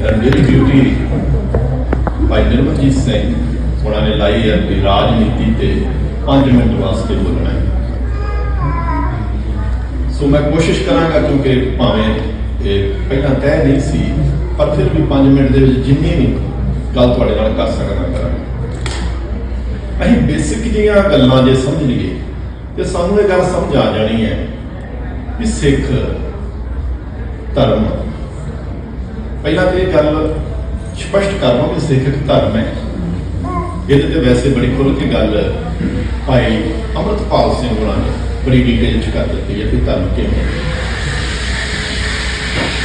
ਮੇਰੀ ਡਿਊਟੀ ਭਾਈ ਨਿਰਮਲਜੀਤ ਸਿੰਘ ਉਹਨਾਂ ਨੇ ਲਾਈ ਹੈ ਕਿ ਰਾਜਨੀਤੀ ਤੇ 5 ਮਿੰਟ ਵਾਸਤੇ ਬੋਲਣਾ ਹੈ। ਸੋ ਮੈਂ ਕੋਸ਼ਿਸ਼ ਕਰਾਂਗਾ ਕਿਉਂਕਿ ਭਾਵੇਂ ਇਹ ਪਹਿਲਾਂ ਤੈਅ ਨਹੀਂ ਸੀ, ਪਰ ਫਿਰ ਵੀ 5 ਮਿੰਟ ਦੇ ਵਿੱਚ ਜਿੰਨੀ ਵੀ ਗੱਲ ਤੁਹਾਡੇ ਨਾਲ ਕਰ ਸਕਦਾ ਕਰਾਂਗਾ ਅਸੀਂ ਬੇਸਿਕ ਜਿਹੀਆਂ ਗੱਲਾਂ ਜੇ ਸਮਝ ਲਈਏ, ਤੇ ਸਾਨੂੰ ਇਹ ਗੱਲ ਸਮਝ ਆ ਜਾਣੀ ਹੈ ਕਿ ਸਿੱਖ ਧਰਮ ਪਹਿਲਾਂ ਤੇ ਇਹ ਗੱਲ ਸਪਸ਼ਟ ਕਰ ਲਵਾਂ ਕਿ ਸਿੱਖ ਇੱਕ ਧਰਮ ਹੈ। ਇਹਦੇ ਤੇ ਵੈਸੇ ਬੜੀ ਖੁੱਲ ਕੇ ਗੱਲ ਭਾਈ ਅਮਰਤਪਾਲ ਸਿੰਘ ਹੋਣਾ ਨੇ ਬੜੀ ਡਿਟੇਲ ਚ ਕਰ ਦਿੱਤੀ ਹੈ ਕਿ ਧਰਮ ਕਿਵੇਂ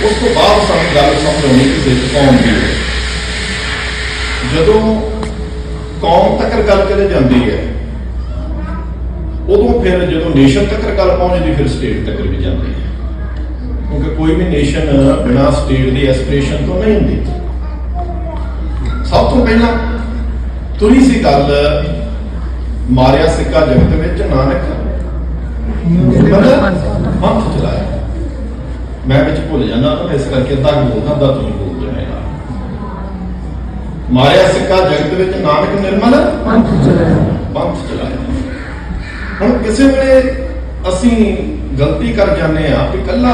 ਉਸ ਤੋਂ ਬਾਅਦ ਸਾਨੂੰ ਗੱਲ ਸਮਝਾਉਣੀ ਕਿ ਸਿੱਖ ਕੌਮ ਦੀ ਹੈ। ਜਦੋਂ ਕੌਮ ਤੱਕ ਗੱਲ ਕਰੇ ਜਾਂਦੀ ਹੈ, ਉਦੋਂ ਫਿਰ ਜਦੋਂ ਨੇਸ਼ਨ ਤੱਕ ਗੱਲ ਪਹੁੰਚਦੀ, ਫਿਰ ਸਟੇਟ ਤੱਕ ਵੀ ਜਾਂਦੀ ਹੈ। ਕਿਉਂਕਿ ਕੋਈ ਵੀ ਨੇਸ਼ਨ ਬਿਨਾ ਸਟੇਟ ਦੀ ਐਸਪੀਰੇਸ਼ਨ ਤੋਂ ਨਹੀਂ ਹੁੰਦੀ। ਸਭ ਤੋਂ ਪਹਿਲਾਂ ਤੁਰੀ ਸੀ ਗੱਲ ਮਾਰਿਆ ਸਿੱਕਾ ਜਗਤ ਵਿੱਚ ਨਾਨਕ ਪੰਥ ਚਲਾਇਆ। ਮੈਂ ਵਿੱਚ ਭੁੱਲ ਜਾਂਦਾ ਨਾ ਇਸ ਕਰਕੇ ਕੁ ਬੋਲਦਾ ਅੱਧਾ ਤੁਸੀਂ ਬੋਲਦੇ ਰਹਿਣਾ ਮਾਰਿਆ ਸਿੱਕਾ ਜਗਤ ਵਿੱਚ ਨਾਨਕ ਨਿਰਮਲ ਪੰਥ ਚਲਾਇਆ। ਪੰਥ ਚਲਾਇਆ। ਹੁਣ ਕਿਸੇ ਵੇਲੇ ਅਸੀਂ ਗਲਤੀ ਕਰ ਜਾਂਦੇ ਆ ਕਿ ਕੱਲਾ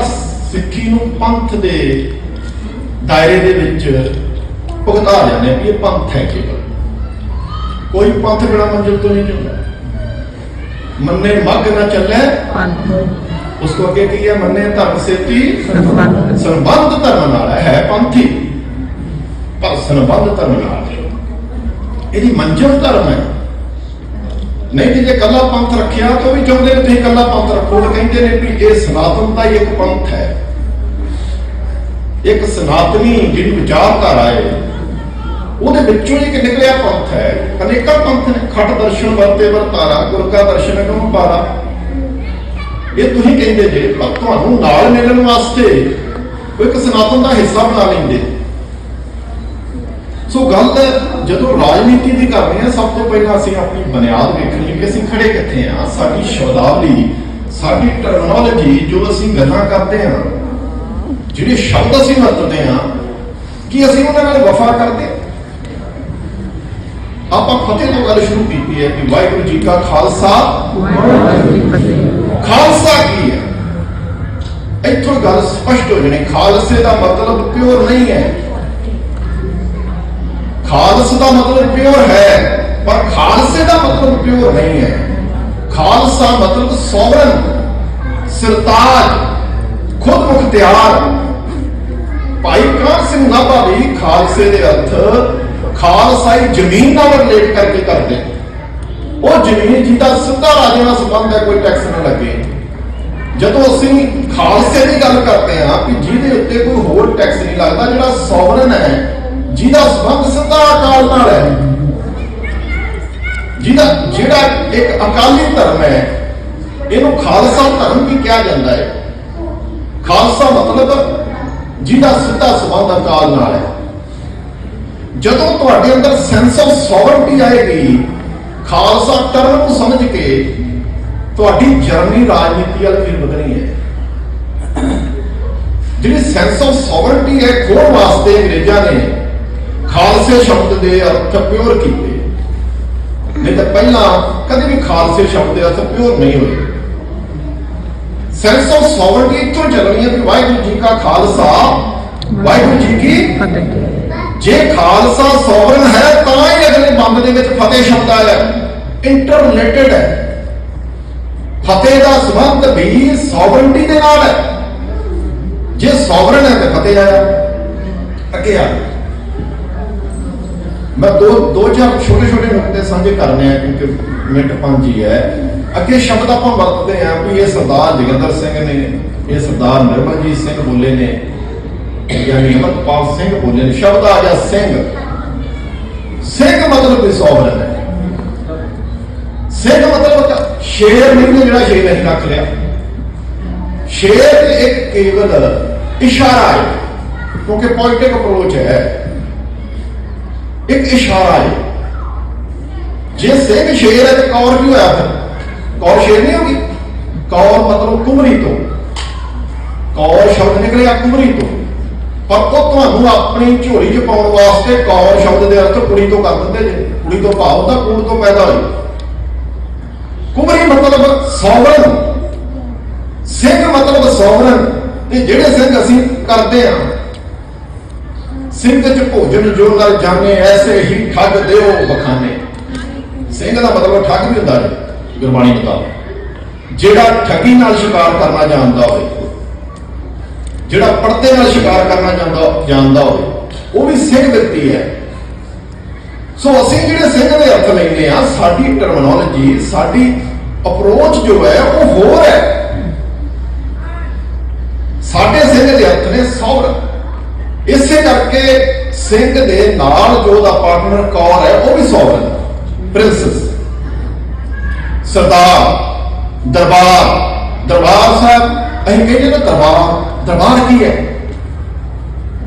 ਸਿੱਖੀ ਨੂੰ ਪੰਥ ਦੇ ਦਾਇਰੇ ਦੇ ਵਿੱਚ ਭੁਗਤਾ ਜਾਂਦੇ ਆ ਵੀ ਇਹ ਪੰਥ ਹੈ ਕੇਵਲ। ਕੋਈ ਪੰਥ ਬਿਨਾ ਮੰਜ਼ਿਲ ਤੋਂ ਨਹੀਂ ਜਾਂਦਾ ਮੰਨੇ ਮੱਗ ਨਾ ਚੱਲੇ। ਪੰਥ। ਉਸ ਤੋਂ ਅੱਗੇ ਕੀ ਹੈ? ਮੰਨੇ ਧਰਮ ਸੇਤੀ। ਸੰਬੰਧ। ਧਰਮ ਨਾਲ ਹੈ, ਪੰਥੀ। ਪਰ ਸੰਬੰਧ ਧਰਮ ਨਾਲ। ਇਹਦੀ ਮੰਜ਼ਿਲ ਧਰਮ ਹੈ। ਨਹੀਂ ਕਿ ਜੇ ਕੱਲਾ ਪੰਥ ਰੱਖਿਆ ਤਾਂ ਉਹ ਵੀ ਚਾਹੁੰਦੇ ਨੇ ਤੁਸੀਂ ਕੱਲਾ ਪੰਥ ਰੱਖੋ। ਉਹ ਕਹਿੰਦੇ ਨੇ ਵੀ ਇਹ ਸਨਾਤਨ ਦਾ ਹੀ ਇੱਕ ਪੰਥ ਹੈ। ਇੱਕ ਸਨਾਤਨੀ ਜਿਹੜੀ ਵਿਚਾਰਧਾਰਾ ਹੈ, ਉਹਦੇ ਵਿੱਚੋਂ ਹੀ ਇੱਕ ਨਿਕਲਿਆ ਪੰਥ ਹੈ। ਅਨੇਕਾਂ ਪੰਥ ਨੇ, ਖੱਟ ਦਰਸ਼ਨ, ਵਰਤੇ ਵਰਤਾਰਾ ਗੁਰ ਕਾ ਦਰਸ਼ਨ ਨੂੰ ਪਾਰਾ ਇਹ ਤੁਸੀਂ ਕਹਿੰਦੇ ਜੇ, ਪਰ ਤੁਹਾਨੂੰ ਨਾਲ ਮਿਲਣ ਵਾਸਤੇ ਉਹ ਇੱਕ ਸਨਾਤਨ ਦਾ ਹਿੱਸਾ ਬਣਾ ਲੈਂਦੇ। ਸੋ ਗੱਲ ਜਦੋਂ ਰਾਜਨੀਤੀ ਦੀ ਕਰ ਰਹੇ ਹਾਂ, ਸਭ ਤੋਂ ਪਹਿਲਾਂ ਅਸੀਂ ਆਪਣੀ ਬੁਨਿਆਦ ਵੇਖਣੀ ਕਿ ਅਸੀਂ ਖੜੇ ਕਿੱਥੇ ਆ ਸਾਡੀ ਸ਼ਬਦਾਵਲੀ, ਸਾਡੀ ਟਰਮੀਨੋਲੋਜੀ ਜੋ ਅਸੀਂ ਗੱਲਾਂ ਕਰਦੇ ਹਾਂ, ਜਿਹੜੇ ਸ਼ਬਦ ਅਸੀਂ ਵਰਤਦੇ ਹਾਂ, ਕਿ ਅਸੀਂ ਉਹਨਾਂ ਨਾਲ ਵਫਾ ਕਰਦੇ? ਹਾਂ? ਆਪਾਂ ਫਤਿਹ ਤੋਂ ਗੱਲ ਸ਼ੁਰੂ ਕੀਤੀ ਹੈ ਕਿ ਵਾਹਿਗੁਰੂ ਜੀ ਕਾ ਖਾਲਸਾ। ਖਾਲਸਾ ਕੀ ਹੈ? ਇੱਥੋਂ ਗੱਲ ਸਪਸ਼ਟ ਹੋ ਜਾਣੀ, ਖਾਲਸੇ ਦਾ ਮਤਲਬ ਪਿਓਰ ਨਹੀਂ ਹੈ। ਖਾਲਸ ਦਾ ਮਤਲਬ ਪਿਓਰ ਹੈ, ਪਰ ਖਾਲਸੇ ਦਾ ਮਤਲਬ ਪਿਓਰ ਨਹੀਂ ਹੈ। ਖਾਲਸਾ ਮਤਲਬ ਸੋਵਰਨ ਸਰਤਾਜ, ਖੁਦ ਮੁਖਤਿਆਰ ਭਾਈ ਕਾਨ ਸਿੰਘ ਨਾਭਾ ਵੀ ਖਾਲਸੇ ਦੇ ਅਰਥ ਖਾਲਸਾਈ ਜ਼ਮੀਨ ਨਾਲ ਰਿਲੇਟ ਕਰਕੇ ਕਰਦੇ ਉਹ ਜ਼ਮੀਨ ਜਿਹਦਾ ਸਿੱਧਾ ਰਾਜੇ ਨਾਲ ਸੰਬੰਧ ਹੈ, ਕੋਈ ਟੈਕਸ ਨਾ ਲੱਗੇ। ਜਦੋਂ ਅਸੀਂ ਖਾਲਸੇ ਦੀ ਗੱਲ ਕਰਦੇ ਹਾਂ ਕਿ ਜਿਹਦੇ ਉੱਤੇ ਕੋਈ ਹੋਰ ਟੈਕਸ ਨਹੀਂ ਲੱਗਦਾ, ਜਿਹੜਾ ਸੋਵਰਨ ਹੈ ਇੱਕ ਅਕਾਲੀ ਧਰਮ ਹੈ। ਇਹਨੂੰ ਖਾਲਸਾ ਧਰਮ ਵੀ ਕਿਹਾ ਜਾਂਦਾ ਹੈ। ਖਾਲਸਾ ਮਤਲਬ ਜਿਹਦਾ ਸਿੱਧਾ ਸੰਬੰਧ ਅਕਾਲ ਨਾਲ ਹੈ। ਜਦੋਂ ਤੁਹਾਡੇ ਅੰਦਰ ਸੈਂਸ ਆਫ ਸੋਵਰਨਟੀ ਆਏਗੀ, ਖਾਲਸਾ ਧਰਮ ਨੂੰ ਸਮਝ ਕੇ ਤੁਹਾਡੀ ਜਰਨੀ ਰਾਜਨੀਤੀ ਵੱਲ ਫਿਰ ਵਧਣੀ ਹੈ। ਜਿਹੜੀ ਸੈਂਸ ਆਫ ਸੋਵਰਨਟੀ ਹੈ ਖੋਣ ਵਾਸਤੇ ਅੰਗਰੇਜ਼ਾਂ ਨੇ ਖਾਲਸੇ ਸ਼ਬਦ ਦੇ ਅਰਥ ਪਿਓਰ ਕੀਤੇ। ਨਹੀਂ ਤਾਂ ਪਹਿਲਾਂ ਕਦੇ ਵੀ ਖਾਲਸੇ ਸ਼ਬਦ ਦੇ ਅਰਥ ਪਿਓਰ ਨਹੀਂ ਹੋਏ। ਸੈਂਸ ਆਫ ਸੋਵਰਨਟੀ ਇੱਥੋਂ ਚੱਲਣੀ ਹੈ ਕਿ ਵਾਹਿਗੁਰੂ ਜੀ ਕਾ ਖਾਲਸਾ, ਵਾਹਿਗੁਰੂ ਜੀ ਕੀ ਫਤਿਹ। ਜੇ ਖਾਲਸਾ ਸੋਵਰਨ ਹੈ, ਤਾਂ ਹੀ ਅਗਲੇ ਬੰਦ ਦੇ ਵਿੱਚ ਫਤਿਹ ਸ਼ਬਦ ਆਇਆ। ਇੰਟਰ ਹੈ। ਫਤਿਹ ਦਾ ਸੰਬੰਧ ਵੀ ਸੋਵਰਨਟੀ ਦੇ ਨਾਲ ਹੈ। ਜੇ ਸੋਵਰਨ ਹੈ, ਤਾਂ ਫਤਿਹ ਆਇਆ। ਅੱਗੇ ਆ। ਮੈਂ ਦੋ ਦੋ ਚਾਰ ਛੋਟੇ ਛੋਟੇ ਨੁਕਤੇ ਸਾਂਝੇ ਕਰਨੇ ਆ, ਕਿਉਂਕਿ ਮਿੰਟ ਪੰਜ ਹੀ ਹੈ। ਅੱਗੇ ਸ਼ਬਦ ਆਪਾਂ ਵਰਤਦੇ ਆ ਵੀ ਇਹ ਸਰਦਾਰ ਜਗਿੰਦਰ ਸਿੰਘ ਨੇ, ਇਹ ਸਰਦਾਰ ਨਿਰਮਲਜੀਤ ਸਿੰਘ ਬੋਲੇ ਨੇ ਜਾਂ ਅਮਰਪਾਲ ਸਿੰਘ ਬੋਲੇ ਨੇ, ਸ਼ਬਦ ਆ ਗਿਆ ਸਿੰਘ। ਸਿੰਘ ਮਤਲਬ ਵੀ ਸੋਵਰਨ ਹੈ। ਸਿੰਘ ਮਤਲਬ ਸ਼ੇਰ ਨਹੀਂ ਨੇ ਜਿਹੜਾ ਸ਼ੇਰ ਅਸੀਂ ਰੱਖ ਲਿਆ ਸ਼ੇਰ ਇੱਕ ਕੇਵਲ ਇਸ਼ਾਰਾ ਹੈ, ਕਿਉਂਕਿ ਪੋਇਟਿਕ ਅਪਰੋਚ ਹੈ। ਇੱਕ ਇਸ਼ਾਰਾ ਹੈ। ਜੇ ਸਿੰਘ ਸ਼ੇਰ ਹੈ ਤੇ ਕੌਰ ਕੀ ਹੋਇਆ ਫਿਰ? ਕੌਰ ਸ਼ੇਰ ਨਹੀਂ ਹੋਗੀ? ਕੌਰ ਮਤਲਬ ਕੁਮਰੀ ਤੋਂ। ਕੌਰ ਸ਼ਬਦ ਨਿਕਲਿਆ ਕੁਮਰੀ ਤੋਂ। ਪਰ ਉਹ ਤੁਹਾਨੂੰ ਆਪਣੀ ਝੋਲੀ 'ਚ ਪਾਉਣ ਵਾਸਤੇ ਕੌਰ ਸ਼ਬਦ ਦੇ ਅਰਥ ਕੁੜੀ ਤੋਂ ਕਰ ਦਿੰਦੇ ਜੇ। ਕੁੜੀ ਤੋਂ ਭਾਵ ਤਾਂ ਕੂੜ ਤੋਂ ਪੈਦਾ ਹੋਈ। ਕੁਮਰੀ ਮਤਲਬ ਸੌਵਰਨ। ਸਿੰਘ ਮਤਲਬ ਸੌਵਰਨ। ਤੇ ਜਿਹੜੇ ਸਿੰਘ ਅਸੀਂ ਕਰਦੇ ਆ ਸਿੰਘ ਚ ਭੋਜਨ ਜੋ ਨਰ ਜਾਣੇ ਐਸੇ ਹੀ ਠੱਗ ਦਿਓ ਬਖਾਨੇ ਸਿੰਘ ਦਾ ਮਤਲਬ ਠੱਗ ਵੀ ਹੁੰਦਾ ਹੈ ਗੁਰਬਾਣੀ ਮੁਤਾਬਕ। ਜਿਹੜਾ ਠੱਗੀ ਨਾਲ ਸ਼ਿਕਾਰ ਕਰਨਾ ਜਾਣਦਾ ਹੋਵੇ, ਜਿਹੜਾ ਪਰਦੇ ਨਾਲ ਸ਼ਿਕਾਰ ਕਰਨਾ ਜਾਂਦਾ ਜਾਣਦਾ ਹੋਵੇ, ਉਹ ਵੀ ਸਿੰਘ ਵਿਅਕਤੀ ਹੈ ਸੋ ਅਸੀਂ ਜਿਹੜੇ ਸਿੰਘ ਦੇ ਅਰਥ ਲੈਂਦੇ ਆ ਸਾਡੀ ਟਰਮਨੋਲੋਜੀ ਸਾਡੀ ਅਪਰੋਚ ਜੋ ਹੈ, ਉਹ ਹੋਰ ਹੈ। ਸਾਡੇ ਸਿੰਘ ਦੇ ਅਰਥ ਨੇ ਸੌਰ ਇਸੇ ਕਰਕੇ ਸਿੰਘ ਦੇ ਨਾਲ ਜੋ ਦਾ ਪਾਰਟਨਰ ਕੌਰ ਹੈ, ਉਹ ਵੀ ਸੌਵਰਨ ਪ੍ਰਿੰਸਸ ਸਰਦਾਰ, ਦਰਬਾਰ। ਦਰਬਾਰ ਸਾਹਿਬ, ਅਸੀਂ ਕਹਿੰਦੇ ਨਾ ਦਰਬਾਰ ਦਰਬਾਰ ਕੀ ਹੈ?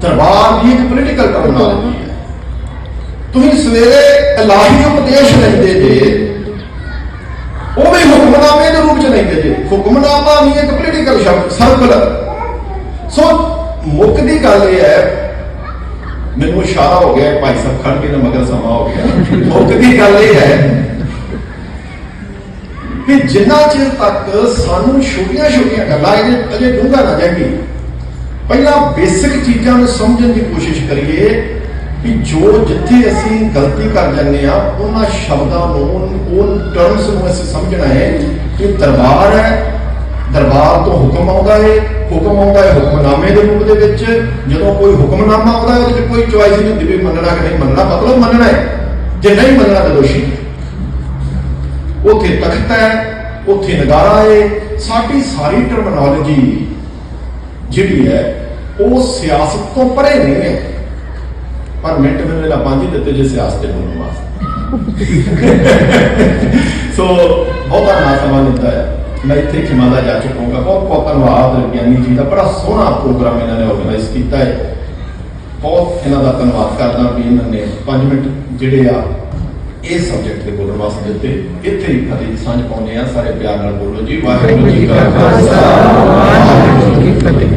ਦਰਬਾਰ ਦੀ ਇੱਕ ਪੋਲੀਟੀਕਲ ਟਰਮੀਨੋਲੋਜੀ ਹੈ? ਤੁਸੀਂ ਸਵੇਰੇ ਇਲਾਹੀ ਉਪਦੇਸ਼ ਲੈਂਦੇ ਜੇ, ਉਹ ਵੀ ਹੁਕਮਨਾਮੇ ਦੇ ਰੂਪ ਚ ਲੈਂਦੇ ਜੇ। ਹੁਕਮਨਾਮਾ ਵੀ ਇੱਕ ਪੋਲੀਟੀਕਲ ਸ਼ਬਦ ਸਰਕਲ ਸੋ ਮੁੱਖ ਦੀ ਗੱਲ ਇਹ ਹੈ, ਮੈਨੂੰ ਇਸ਼ਾਰਾ ਹੋ ਗਿਆ, ਭਾਈ ਸਾਹਿਬ ਖੜ ਕੇ ਨਾ ਮਗਰ ਸਮਾਂ ਹੋ ਗਿਆ। ਮੁੱਖ ਦੀ ਗੱਲ ਇਹ ਹੈ ਕਿ ਜਿੰਨਾ ਚਿਰ ਤੱਕ ਸਾਨੂੰ ਛੋਟੀਆਂ ਛੋਟੀਆਂ ਗੱਲਾਂ ਇਹਦੇ ਅਜੇ ਡੂੰਘਾ ਨਾ ਜਾਈਏ ਪਹਿਲਾਂ ਬੇਸਿਕ ਚੀਜ਼ਾਂ ਨੂੰ ਸਮਝਣ ਦੀ ਕੋਸ਼ਿਸ਼ ਕਰੀਏ ਕਿ ਜੋ ਜਿੱਥੇ ਅਸੀਂ ਗਲਤੀ ਕਰ ਜਾਂਦੇ ਆ ਉਹਨਾਂ ਸ਼ਬਦਾਂ ਨੂੰ, ਉਹ ਟਰਮਸ ਨੂੰ ਅਸੀਂ ਸਮਝਣਾ ਹੈ ਕਿ ਦਰਬਾਰ ਹੈ ਦਰਬਾਰ ਤੋਂ ਹੁਕਮ ਆਉਂਦਾ ਏ, ਹੁਕਮ ਆਉਂਦਾ ਹੈ ਹੁਕਮਨਾਮੇ ਦੇ ਰੂਪ ਦੇ ਵਿੱਚ। ਜਦੋਂ ਕੋਈ ਹੁਕਮਨਾਮਾ ਆਉਂਦਾ ਹੈ ਉਹਦੇ ਕੋਈ ਚੁਆਇਸ ਨਹੀਂ ਹੁੰਦੀ ਵੀ ਮੰਨਣਾ ਕਿ ਨਹੀਂ ਮੰਨਣਾ। ਮਤਲਬ ਮੰਨਣਾ ਹੈ ਜੇ ਨਹੀਂ ਮੰਨਣਾ ਤਾਂ ਦੋਸ਼ੀ ਹੈ ਉੱਥੇ ਤਖਤ ਹੈ, ਉੱਥੇ ਨਗਾਰਾ ਹੈ ਸਾਡੀ ਸਾਰੀ ਟਰਮਨੋਲੋਜੀ ਜਿਹੜੀ ਹੈ, ਉਹ ਸਿਆਸਤ ਤੋਂ ਪਰੇ ਨਹੀਂ ਹੈ। ਪਰ ਮਿੰਟ ਮੈਨੂੰ ਇਹਦਾ ਪੰਜ ਦਿੱਤੇ ਜੇ ਸਿਆਸਤ ਦੇ ਬੋਲਣ ਵਾਸਤੇ। ਸੋ ਬਹੁਤਾ ਨਾ ਸਮਾਂ ਦਿੱਤਾ ਹੈ। ਮੈਂ ਇੱਥੇ ਖਿਮਾ ਦਾ ਜਾ ਚੁੱਕਾਂਗਾ ਬਹੁਤ ਬਹੁਤ ਧੰਨਵਾਦ ਗਿਆਨੀ ਜੀ ਦਾ, ਬੜਾ ਸੋਹਣਾ ਪ੍ਰੋਗਰਾਮ ਇਹਨਾਂ ਨੇ ਆਰਗੇਨਾਈਜ਼ ਕੀਤਾ ਹੈ। ਬਹੁਤ ਇਹਨਾਂ ਦਾ ਧੰਨਵਾਦ ਕਰਦਾ ਵੀ ਇਹਨਾਂ ਨੇ 5 ਮਿੰਟ ਜਿਹੜੇ ਆ, ਇਹ ਸਬਜੈਕਟ ਦੇ ਬੋਲਣ ਵਾਸਤੇ ਦਿੱਤੇ। ਇੱਥੇ ਹੀ ਫਤਿਹ ਸਾਂਝ ਪਾਉਂਦੇ ਆ ਸਾਰੇ ਪਿਆਰ ਨਾਲ ਬੋਲੋ ਜੀ, ਵਾਹਿਗੁਰੂ ਜੀ ਕਾ ਖਾਲਸਾ। ਵਾਹਿਗੁਰੂ ਜੀ ਕੀ ਫਤਿਹ।